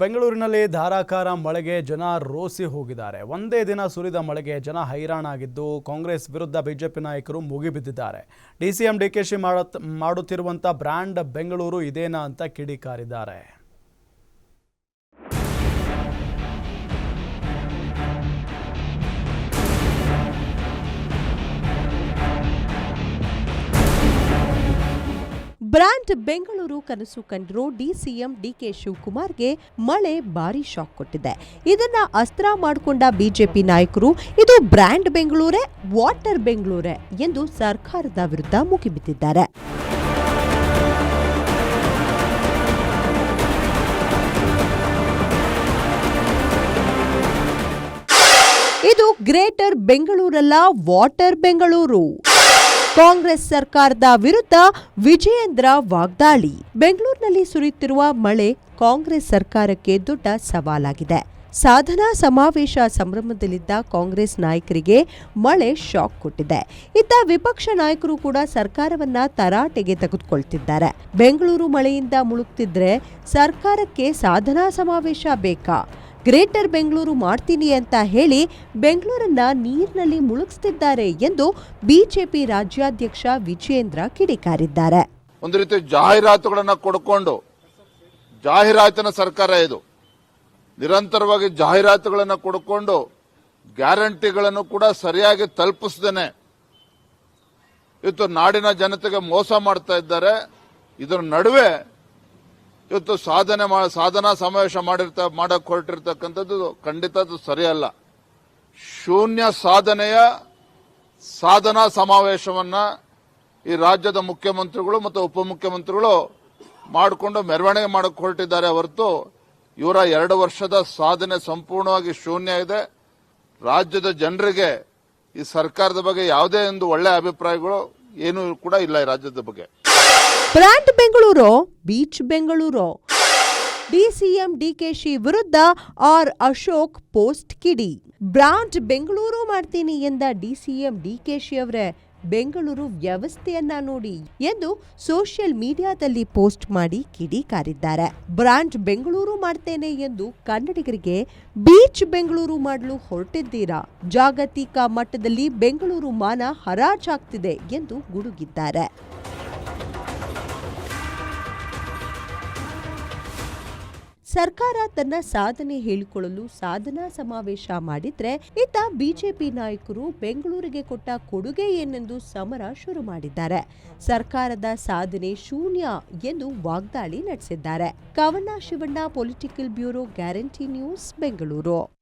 ಬೆಂಗಳೂರಿನಲ್ಲಿ ಧಾರಾಕಾರ ಮಳೆಗೆ ಜನ ರೋಸಿ ಹೋಗಿದ್ದಾರೆ. ಒಂದೇ ದಿನ ಸುರಿದ ಮಳೆಗೆ ಜನ ಹೈರಾಣಾಗಿದ್ದು ಕಾಂಗ್ರೆಸ್ ವಿರುದ್ಧ ಬಿಜೆಪಿ ನಾಯಕರು ಮುಗಿಬಿದ್ದಿದ್ದಾರೆ ಡಿಸಿಎಂ ಡಿಕೆಶಿ ಮಾಡುತ್ ಮಾಡುತ್ತಿರುವಂಥ ಬ್ರ್ಯಾಂಡ್ ಬೆಂಗಳೂರು ಇದೇನಾ ಅಂತ ಕಿಡಿಕಾರಿದ್ದಾರೆ. ಬ್ರಾಂಡ್ ಬೆಂಗಳೂರು ಕನಸು ಕಂಡ್ರು ಡಿಸಿಎಂ ಡಿಕೆ ಶಿವಕುಮಾರ್ಗೆ ಮಳೆ ಭಾರಿ ಶಾಕ್ ಕೊಟ್ಟಿದೆ. ಇದನ್ನ ಅಸ್ತ್ರ ಮಾಡಿಕೊಂಡ ಬಿಜೆಪಿ ನಾಯಕರು, ಇದು ಬ್ರ್ಯಾಂಡ್ ಬೆಂಗಳೂರೇ, ವಾಟರ್ ಬೆಂಗಳೂರೇ ಎಂದು ಸರ್ಕಾರದ ವಿರುದ್ಧ ಮುಗಿಬಿದ್ದಿದ್ದಾರೆ. ಇದು ಗ್ರೇಟರ್ ಬೆಂಗಳೂರಲ್ಲ, ವಾಟರ್ ಬೆಂಗಳೂರು. ಕಾಂಗ್ರೆಸ್ ಸರ್ಕಾರದ ವಿರುದ್ಧ ವಿಜಯೇಂದ್ರ ವಾಗ್ದಾಳಿ. ಬೆಂಗಳೂರಿನಲ್ಲಿ ಸುರಿಯುತ್ತಿರುವ ಮಳೆ ಕಾಂಗ್ರೆಸ್ ಸರ್ಕಾರಕ್ಕೆ ದೊಡ್ಡ ಸವಾಲಾಗಿದೆ. ಸಾಧನಾ ಸಮಾವೇಶ ಸಂಭ್ರಮದಲ್ಲಿದ್ದ ಕಾಂಗ್ರೆಸ್ ನಾಯಕರಿಗೆ ಮಳೆ ಶಾಕ್ ಕೊಟ್ಟಿದೆ. ಇತ್ತ ವಿಪಕ್ಷ ನಾಯಕರು ಕೂಡ ಸರ್ಕಾರವನ್ನ ತರಾಟೆಗೆ ತೆಗೆದುಕೊಳ್ತಿದ್ದಾರೆ. ಬೆಂಗಳೂರು ಮಳೆಯಿಂದ ಮುಳುಗ್ತಿದ್ರೆ ಸರ್ಕಾರಕ್ಕೆ ಸಾಧನಾ ಸಮಾವೇಶ ಬೇಕಾ? ಗ್ರೇಟರ್ ಬೆಂಗಳೂರು ಮಾಡ್ತೀನಿ ಅಂತ ಹೇಳಿ ಬೆಂಗಳೂರನ್ನ ನೀರಿನಲ್ಲಿ ಮುಳುಗಿಸ್ತಿದ್ದಾರೆ ಎಂದು ಬಿಜೆಪಿ ರಾಜ್ಯಾಧ್ಯಕ್ಷ ವಿಜಯೇಂದ್ರ ಕಿಡಿಕಾರಿದ್ದಾರೆ. ಒಂದು ರೀತಿ ಜಾಹೀರಾತುಗಳನ್ನು ಕೊಡ್ಕೊಂಡು ಜಾಹೀರಾತಿನ ಸರ್ಕಾರ ಇದು. ನಿರಂತರವಾಗಿ ಜಾಹೀರಾತುಗಳನ್ನ ಕೊಡ್ಕೊಂಡು ಗ್ಯಾರಂಟಿಗಳನ್ನು ಕೂಡ ಸರಿಯಾಗಿ ತಲುಪಿಸ್ದೇನೆ. ಇವತ್ತು ನಾಡಿನ ಜನತೆಗೆ ಮೋಸ ಮಾಡ್ತಾ ಇದ್ದಾರೆ. ಇದರ ನಡುವೆ ಇವತ್ತು ಸಾಧನೆ ಸಾಧನಾ ಸಮಾವೇಶ ಮಾಡಿರ್ತ ಮಾಡಕ್ಕೆ ಹೊರಟಿರ್ತಕ್ಕಂಥದ್ದು ಖಂಡಿತ ಅದು ಸರಿಯಲ್ಲ. ಶೂನ್ಯ ಸಾಧನೆಯ ಸಾಧನಾ ಸಮಾವೇಶವನ್ನ ಈ ರಾಜ್ಯದ ಮುಖ್ಯಮಂತ್ರಿಗಳು ಮತ್ತು ಉಪಮುಖ್ಯಮಂತ್ರಿಗಳು ಮಾಡಿಕೊಂಡು ಮೆರವಣಿಗೆ ಮಾಡಕ್ಕೆ ಹೊರಟಿದ್ದಾರೆ ಹೊರತು ಇವರ ಎರಡು ವರ್ಷದ ಸಾಧನೆ ಸಂಪೂರ್ಣವಾಗಿ ಶೂನ್ಯ ಇದೆ. ರಾಜ್ಯದ ಜನರಿಗೆ ಈ ಸರ್ಕಾರದ ಬಗ್ಗೆ ಯಾವುದೇ ಒಂದು ಒಳ್ಳೆಯ ಅಭಿಪ್ರಾಯಗಳು ಏನೂ ಕೂಡ ಇಲ್ಲ ಈ ರಾಜ್ಯದ ಬಗ್ಗೆ. Brand Bengaluru, beach Bengaluru. DCM DKShi ವಿರುದ್ಧ ಆರ್ ಅಶೋಕ್ ಪೋಸ್ಟ್ ಕಿಡಿ. ಬ್ರಾಂಡ್ ಬೆಂಗಳೂರು ಮಾಡ್ತೀನಿ ಎಂದ ಡಿಸಿಎಂ ಡಿಕೆಶಿ ಅವರೇ, ಬೆಂಗಳೂರು ವ್ಯವಸ್ಥೆಯನ್ನ ನೋಡಿ ಎಂದು ಸೋಷಿಯಲ್ ಮೀಡಿಯಾದಲ್ಲಿ ಪೋಸ್ಟ್ ಮಾಡಿ ಕಿಡಿಕಾರಿದ್ದಾರೆ ಬ್ರಾಂಡ್ ಬೆಂಗಳೂರು ಮಾಡ್ತೇನೆ ಎಂದು ಕನ್ನಡಿಗರಿಗೆ ಬೀಚ್ ಬೆಂಗಳೂರು ಮಾಡಲು ಹೊರಟಿದ್ದೀರಾ? ಜಾಗತಿಕ ಮಟ್ಟದಲ್ಲಿ ಬೆಂಗಳೂರು ಮಾನ ಹರಾಜಾಗ್ತಿದೆ ಎಂದು ಗುಡುಗಿದ್ದಾರೆ. ಸರ್ಕಾರ ತನ್ನ ಸಾಧನೆ ಹೇಳಿಕೊಳ್ಳಲು ಸಾಧನಾ ಸಮಾವೇಶ ಮಾಡಿದ್ರೆ ಇತ್ತ ಬಿಜೆಪಿ ನಾಯಕರು ಬೆಂಗಳೂರಿಗೆ ಕೊಟ್ಟ ಕೊಡುಗೆ ಏನೆಂದು ಸಮರ ಶುರು ಮಾಡಿದ್ದಾರೆ. ಸರ್ಕಾರದ ಸಾಧನೆ ಶೂನ್ಯ ಎಂದು ವಾಗ್ದಾಳಿ ನಡೆಸಿದ್ದಾರೆ. Kavana Shivanna political bureau guarantee news Bengaluru